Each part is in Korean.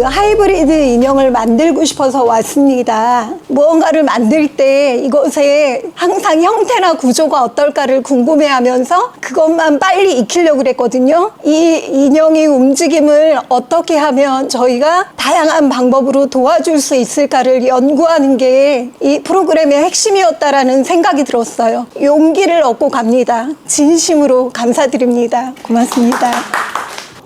그 하이브리드 인형을 만들고 싶어서 왔습니다. 무언가를 만들 때 이것에 항상 형태나 구조가 어떨까를 궁금해하면서 그것만 빨리 익히려고 그랬거든요. 이 인형의 움직임을 어떻게 하면 저희가 다양한 방법으로 도와줄 수 있을까를 연구하는 게 이 프로그램의 핵심이었다라는 생각이 들었어요. 용기를 얻고 갑니다. 진심으로 감사드립니다. 고맙습니다.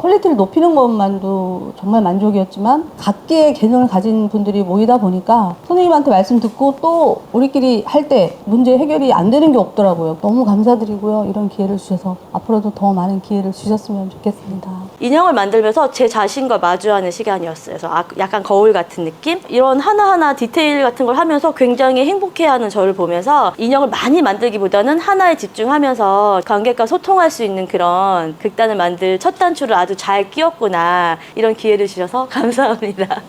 퀄리티를 높이는 것만도 정말 만족이었지만 각계의 개성을 가진 분들이 모이다 보니까 선생님한테 말씀 듣고 또 우리끼리 할 때 문제 해결이 안 되는 게 없더라고요. 너무 감사드리고요. 이런 기회를 주셔서 앞으로도 더 많은 기회를 주셨으면 좋겠습니다. 인형을 만들면서 제 자신과 마주하는 시간이었어요. 그래서 아- 약간 거울 같은 느낌? 이런 하나하나 디테일 같은 걸 하면서 굉장히 행복해하는 저를 보면서 인형을 많이 만들기보다는 하나에 집중하면서 관객과 소통할 수 있는 그런 극단을 만들 첫 단추를 아주 잘 끼웠구나 이런 기회를 주셔서 감사합니다.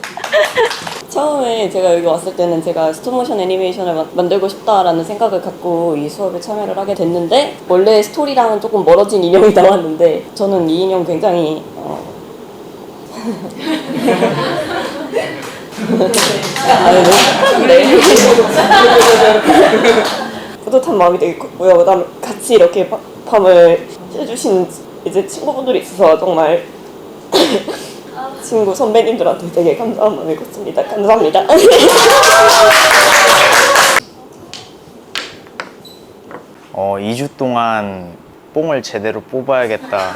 처음에 제가 여기 왔을 때는 제가 스톱모션 애니메이션을 마- 만들고 싶다라는 생각을 갖고 이 수업에 참여를 하게 됐는데 원래 스토리랑은 조금 멀어진 인형이 나왔는데 저는 이 인형 굉장히 어... 네. 뿌듯한 마음이 되게 컸고요. 그다음에 같이 이렇게 바- 밤을 해주신 이제 친구분들이 있어서 정말 친구 선배님들한테 되게 감사한 마음이 컸습니다. 감사합니다. 어, 2주 동안 뽕을 제대로 뽑아야겠다.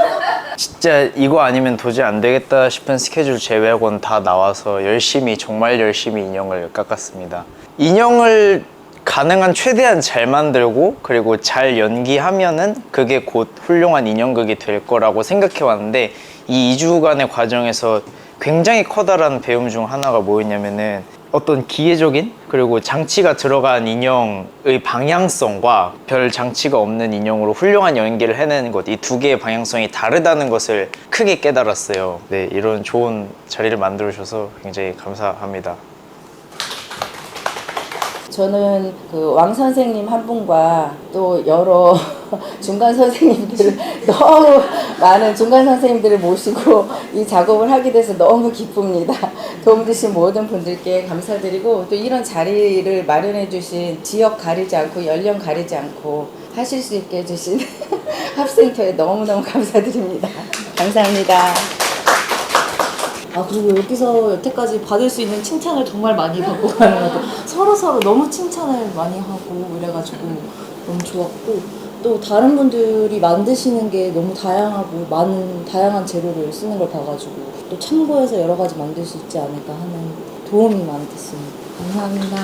진짜 이거 아니면 도저히 안 되겠다 싶은 스케줄 제외하고는 다 나와서 열심히, 정말 열심히 인형을 깎았습니다. 인형을 가능한 최대한 잘 만들고 그리고 잘 연기하면은 그게 곧 훌륭한 인형극이 될 거라고 생각해 왔는데 이 2주간의 과정에서 굉장히 커다란 배움 중 하나가 뭐였냐면은 어떤 기계적인 그리고 장치가 들어간 인형의 방향성과 별 장치가 없는 인형으로 훌륭한 연기를 해내는 것 이 두 개의 방향성이 다르다는 것을 크게 깨달았어요. 네, 이런 좋은 자리를 만들어 주셔서 굉장히 감사합니다. 저는 그 왕 선생님 한 분과 또 여러 중간 선생님들을 너무 많은 중간 선생님들을 모시고 이 작업을 하게 돼서 너무 기쁩니다. 도움 주신 모든 분들께 감사드리고 또 이런 자리를 마련해 주신 지역 가리지 않고 연령 가리지 않고 하실 수 있게 해주신 합센터에 너무너무 감사드립니다. 감사합니다. 아 그리고 여기서 여태까지 받을 수 있는 칭찬을 정말 많이 받고 가는 것 같아요. 서로 서로 너무 칭찬을 많이 하고 이래가지고 너무 좋았고 또 다른 분들이 만드시는 게 너무 다양하고 많은 다양한 재료를 쓰는 걸 봐가지고 또 참고해서 여러 가지 만들 수 있지 않을까 하는 도움이 많이 됐습니다. 감사합니다.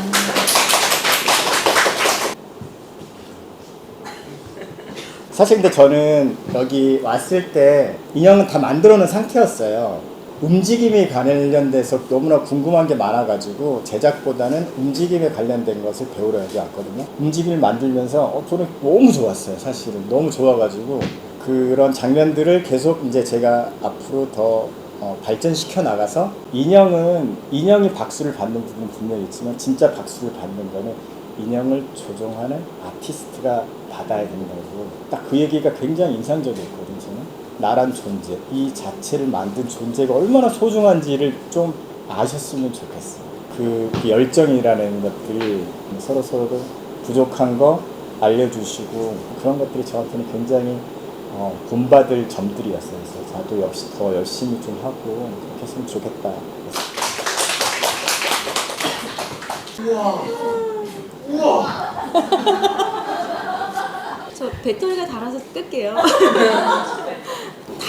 사실 근데 저는 여기 왔을 때 인형은 다 만들어 놓은 상태였어요. 움직임이 관련돼서 너무나 궁금한 게 많아가지고 제작보다는 움직임에 관련된 것을 배우러 여기 왔거든요. 움직임을 만들면서 어, 저는 너무 좋았어요. 사실은 너무 좋아가지고 그런 장면들을 계속 이제 제가 앞으로 더 어, 발전시켜 나가서 인형은 인형이 박수를 받는 부분 분명히 있지만 진짜 박수를 받는 거는 인형을 조종하는 아티스트가 받아야 된다고 딱 그 얘기가 굉장히 인상적이었거든요. 나란 존재 이 자체를 만든 존재가 얼마나 소중한지를 좀 아셨으면 좋겠어요. 그, 그 열정이라는 것들이 서로 서로 부족한 거 알려주시고 그런 것들이 저한테는 굉장히 어, 본받을 점들이었어요. 그래서 저도 역시 더 열심히 좀 하고 그렇게 했으면 좋겠다. 저 배터리가 닳아서 끌게요.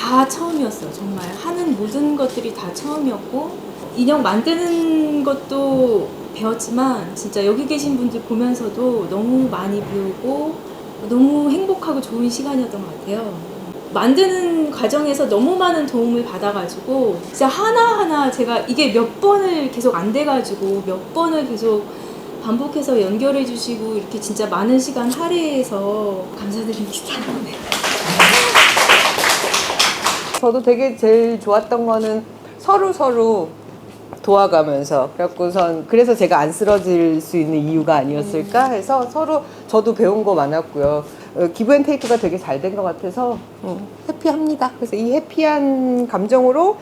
다 처음이었어요. 정말 하는 모든 것들이 다 처음이었고 인형 만드는 것도 배웠지만 진짜 여기 계신 분들 보면서도 너무 많이 배우고 너무 행복하고 좋은 시간이었던 것 같아요. 만드는 과정에서 너무 많은 도움을 받아가지고 진짜 하나하나 제가 이게 몇 번을 계속 안 돼가지고 몇 번을 계속 반복해서 연결해 주시고 이렇게 진짜 많은 시간 할애해서 감사드립니다. 네. 저도 되게 제일 좋았던 거는 서로 서로 도와가면서 그래갖고선 그래서 제가 안 쓰러질 수 있는 이유가 아니었을까 해서 서로 저도 배운 거 많았고요. 어, 기브앤테이크가 되게 잘 된 것 같아서 음, 해피합니다. 그래서 이 해피한 감정으로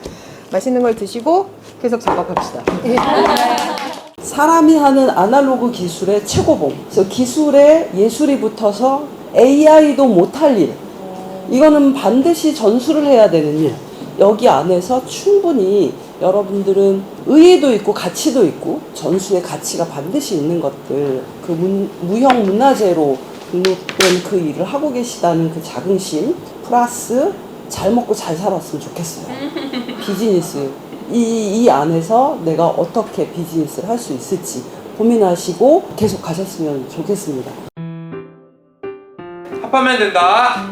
맛있는 걸 드시고 계속 작업합시다. 사람이 하는 아날로그 기술의 최고봉. 그래서 기술에 예술이 붙어서 AI도 못할 일. 이거는 반드시 전수를 해야 되는 일. 여기 안에서 충분히 여러분들은 의의도 있고 가치도 있고 전수의 가치가 반드시 있는 것들 그 문, 무형 문화재로 등록된 그 일을 하고 계시다는 그 자긍심 플러스 잘 먹고 잘 살았으면 좋겠어요. 비즈니스 이, 이 안에서 내가 어떻게 비즈니스를 할 수 있을지 고민하시고 계속 가셨으면 좋겠습니다. 합하면 된다.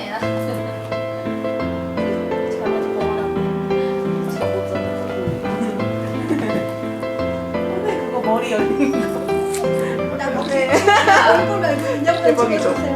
찍어주세요.